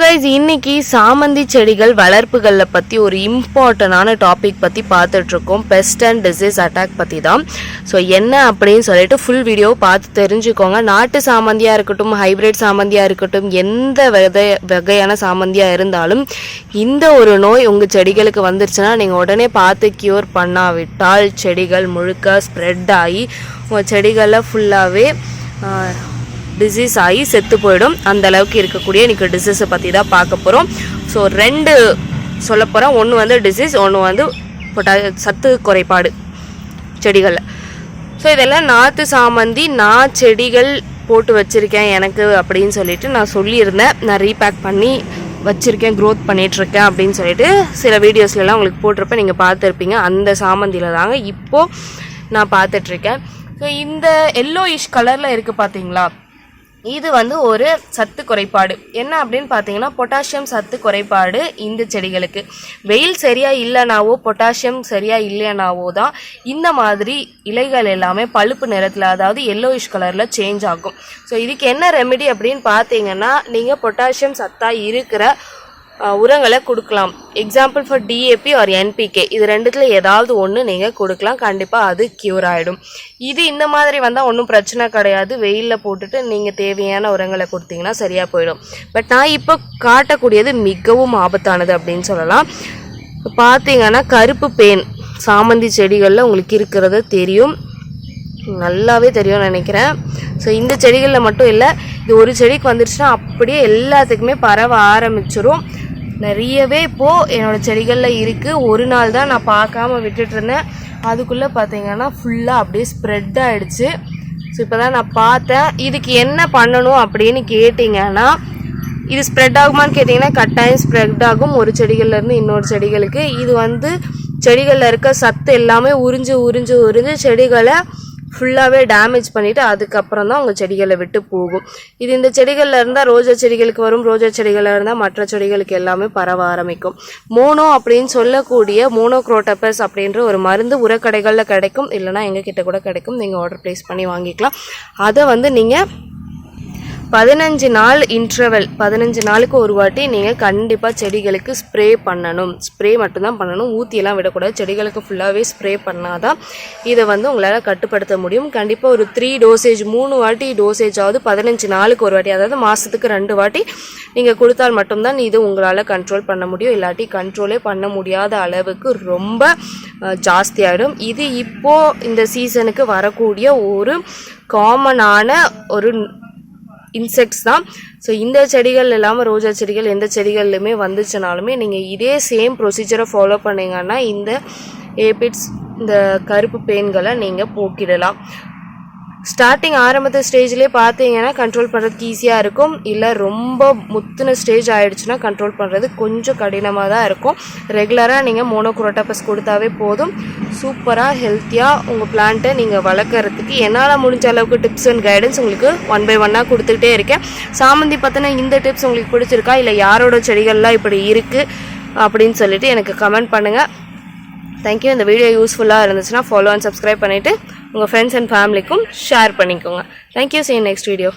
Guys இன்னைக்கு சாமந்தி செடிகள் வளர்ப்புகளில் பற்றி ஒரு இம்பார்ட்டண்டான டாபிக் பற்றி பார்த்துட்ருக்கோம். பெஸ்ட் அண்ட் டிசீஸ் அட்டாக் பற்றி தான் ஸோ என்ன அப்படின்னு சொல்லிட்டு ஃபுல் வீடியோ பார்த்து தெரிஞ்சுக்கோங்க. நாட்டு சாமந்தியாக இருக்கட்டும் ஹைபிரிட் சாமந்தியாக இருக்கட்டும் எந்த விதை வகையான சாமந்தியாக இருந்தாலும் இந்த ஒரு நோய் உங்கள் செடிகளுக்கு வந்துருச்சுன்னா நீங்கள் உடனே பார்த்து க்யூர் பண்ணாவிட்டால் செடிகள் முழுக்க ஸ்ப்ரெட் ஆகி உங்கள் செடிகளில் ஃபுல்லாகவே டிசீஸ் ஆகி செத்து போயிடும். அந்த அளவுக்கு இருக்கக்கூடிய இன்னைக்கு டிசீஸை பற்றி தான் பார்க்க போகிறோம் ஸோ ரெண்டு சொல்ல போகிறோம் ஒன்று வந்து டிசீஸ் ஒன்று வந்து பொட்டா சத்து குறைபாடு செடிகளில். ஸோ இதெல்லாம் நாற்று சாமந்தி நான் செடிகள் போட்டு வச்சுருக்கேன் எனக்கு அப்படின்னு சொல்லிட்டு நான் சொல்லியிருந்தேன். நான் ரீபேக் பண்ணி வச்சுருக்கேன் க்ரோத் பண்ணிகிட்ருக்கேன் அப்படின்னு சொல்லிட்டு சில வீடியோஸ்லலாம் உங்களுக்கு போட்டிருப்பேன். நீங்கள் பார்த்துருப்பீங்க. அந்த சாமந்தியில் தாங்க இப்போது நான் பார்த்துட்ருக்கேன் ஸோ இந்த எல்லோயிஷ் கலரில் இருக்குது பார்த்தீங்களா? இது வந்து ஒரு சத்து குறைபாடு. என்ன அப்படின்னு பார்த்தீங்கன்னா பொட்டாசியம் சத்து குறைபாடு இந்த செடிகளுக்கு. வெயில் சரியாக இல்லைனாவோ பொட்டாசியம் சரியாக இல்லைனாவோ தான் இந்த மாதிரி இலைகள் எல்லாமே பழுப்பு நிறத்தில் அதாவது எல்லோயிஷ் கலரில் சேஞ்ச் ஆகும். ஸோ இதுக்கு என்ன ரெமெடி அப்படின்னு பார்த்தீங்கன்னா நீங்கள் பொட்டாசியம் சத்தாக இருக்கிற உரங்களை கொடுக்கலாம். Example for DAP or NPK இது ரெண்டுத்தில் ஏதாவது ஒன்று நீங்கள் கொடுக்கலாம். கண்டிப்பாக அது க்யூர் ஆகிடும் இது இந்த மாதிரி வந்தால் ஒன்றும் பிரச்சனை கிடையாது. வெயிலில் போட்டுட்டு நீங்கள் தேவையான உரங்களை கொடுத்தீங்கன்னா சரியாக போயிடும். பட் நான் இப்போ காட்டக்கூடியது மிகவும் ஆபத்தானது அப்படின்னு சொல்லலாம். பார்த்தீங்கன்னா கருப்பு பேன் சாமந்தி செடிகளில் உங்களுக்கு இருக்கிறது தெரியும். நல்லாவே தெரியும்னு நினைக்கிறேன். ஸோ இந்த செடிகளில் மட்டும் இல்லை இது ஒரு செடிக்கு வந்துருச்சுன்னா அப்படியே எல்லாத்துக்குமே பரவ ஆரம்பிச்சிடும் நிறையவே இப்போது என்னோடய செடிகளில் இருக்குது ஒரு நாள் தான் நான் பார்க்காம விட்டுட்டுருந்தேன் அதுக்குள்ளே பார்த்தீங்கன்னா ஃபுல்லாக அப்படியே ஸ்ப்ரெட் ஆகிடுச்சு ஸோ இப்போ தான் நான் பார்த்தேன். இதுக்கு என்ன பண்ணணும் அப்படின்னு கேட்டிங்கன்னா இது ஸ்ப்ரெட் ஆகுமான்னு கேட்டிங்கன்னா கட்டாயம் ஸ்ப்ரெட் ஆகும் ஒரு செடிகள்லேருந்து இன்னொரு செடிகளுக்கு. இது வந்து செடிகளில் இருக்க சத்து எல்லாமே உறிஞ்சு உறிஞ்சு உறிஞ்சு செடிகளை ஃபுல்லாகவே டேமேஜ் பண்ணிவிட்டு அதுக்கப்புறம் தான் உங்கள் செடிகளை விட்டு போகும். இது இந்த செடிகளில் இருந்தால் ரோஜா செடிகளுக்கு வரும். ரோஜா செடிகளில் இருந்தால் மற்ற செடிகளுக்கு எல்லாமே பரவ ஆரம்பிக்கும். மோனோ அப்படின்னு சொல்லக்கூடிய மோனோக்ரோட்டபஸ் அப்படின்ற ஒரு மருந்து உரக்கடைகளில் கிடைக்கும். இல்லைனா எங்கள் கிட்ட கூட கிடைக்கும். நீங்கள் ஆர்டர் ப்ளேஸ் பண்ணி வாங்கிக்கலாம். அதை வந்து நீங்கள் பதினஞ்சு நாள் இன்டர்வல் பதினஞ்சு நாளுக்கு ஒரு வாட்டி நீங்கள் கண்டிப்பாக செடிகளுக்கு ஸ்ப்ரே பண்ணணும். ஸ்ப்ரே மட்டும்தான் பண்ணணும். ஊற்றியெல்லாம் விடக்கூடாது. செடிகளுக்கு ஃபுல்லாகவே ஸ்ப்ரே பண்ணாதான் இதை வந்து உங்களால் கட்டுப்படுத்த முடியும். கண்டிப்பாக ஒரு த்ரீ டோசேஜ் மூணு வாட்டி டோசேஜ் ஆகுது பதினஞ்சு நாளுக்கு ஒரு வாட்டி அதாவது மாதத்துக்கு ரெண்டு வாட்டி நீங்கள் கொடுத்தால் மட்டும்தான் இது உங்களால் கண்ட்ரோல் பண்ண முடியும். இல்லாட்டி கண்ட்ரோலே பண்ண முடியாத அளவுக்கு ரொம்ப ஜாஸ்தியாயிடும். இது இப்போது இந்த சீசனுக்கு வரக்கூடிய ஒரு காமனான ஒரு இன்செக்ட்ஸ் தான். ஸோ இந்த செடிகள் இல்லாமல் ரோஜா செடிகள் எந்த செடிகள்லையுமே வந்துச்சுனாலுமே நீங்கள் இதே சேம் ப்ரொசீஜரை ஃபாலோ பண்ணிங்கன்னா இந்த ஏபிட்ஸ் இந்த கருப்பு பெயின்களை நீங்கள் போக்கிடலாம். ஸ்டார்டிங் ஆரம்பத்து ஸ்டேஜ்லேயே பார்த்தீங்கன்னா கண்ட்ரோல் பண்ணுறதுக்கு ஈஸியாக இருக்கும். இல்லை ரொம்ப முத்துன ஸ்டேஜ் ஆகிடுச்சுன்னா கண்ட்ரோல் பண்ணுறது கொஞ்சம் கடினமாக தான் இருக்கும் ரெகுலராக நீங்கள் மோனோக்ரோட்டாபஸ் கொடுத்தாவே போதும். சூப்பராக ஹெல்த்தியாக உங்கள் பிளான்ட்டை நீங்கள் வளர்க்குறதுக்கு என்னால் முடிஞ்ச அளவுக்கு டிப்ஸ் அண்ட் கைடன்ஸ் உங்களுக்கு ஒன் பை ஒன்னாக கொடுத்துக்கிட்டே இருக்கேன். சாமந்தி பார்த்தினா இந்த டிப்ஸ் உங்களுக்கு பிடிச்சிருக்கா? இல்லை யாரோட செடிகள்லாம் இப்படி இருக்குது அப்படின்னு சொல்லிட்டு எனக்கு கமெண்ட் பண்ணுங்கள் தேங்க்யூ இந்த வீடியோ யூஸ்ஃபுல்லாக இருந்துச்சுன்னா ஃபாலோ அண்ட் சப்ஸ்கிரைப் பண்ணிவிட்டு உங்கள் ஃப்ரெண்ட்ஸ் அண்ட் ஃபேமிலிக்கும் ஷேர் பண்ணிக்கோங்க. Thank you see next video